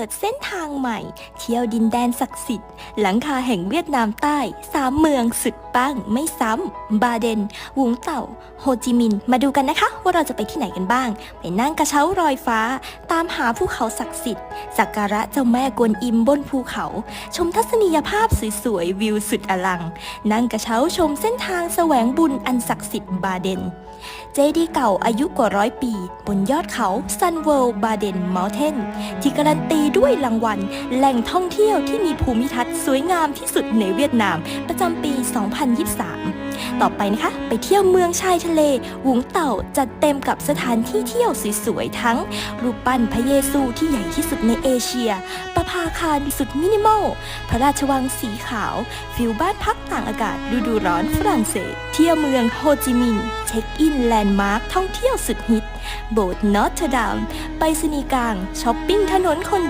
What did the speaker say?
ปิดเส้นทางใหม่ เที่ยวดินแดนศักดิ์สิทธิ์ หลังคาแห่งเวียดนามใต้สามเมืองสุดปังไม่ซ้ำ บาเดนวุงเต่า โฮจิมินห์มาดูกันนะคะ ว่าเราจะไปที่ไหนกันบ้าง ไปนั่งกระเช้ารอยฟ้า ตามหาภูเขาศักดิ์สิทธิ์สักการะเจ้าแม่กวนอิมบนภูเขา ชมทัศนียภาพสวยๆวิวสุดอลัง นั่งกระเช้าชมเส้นทางแสวงบุญอันศักดิ์สิทธิ์บาเดน เจดีย์เก่าอายุกว่าร้อยปี บนยอดเขาซันเวิลด์บาเดนเมลเทนที่การันตีด้วยรางวัล แหล่งท่องเที่ยวที่มีภูมิทัศน์สวยงามที่สุดในเวียดนาม ประจำปี 2023 ต่อไปนะคะ ไปเที่ยวเมืองชายทะเลหุงเต่าจัดเต็มกับสถานที่เที่ยวสวยๆทั้ง รูปปั้นพระเยซูที่ใหญ่ที่สุดในเอเชีย ประภาคารสุดมินิมอล พระราชวังสีขาว ฟิวบ้านพักต่างอากาศฤดูร้อนฝรั่งเศส เที่ยวเมืองโฮจิมินห์เช็คอินแลนด์มาร์คท่องเที่ยวสุดฮิต โบสถ์นอตเทอร์ดามไปสนีกลางช้อปปิ้งถนนคน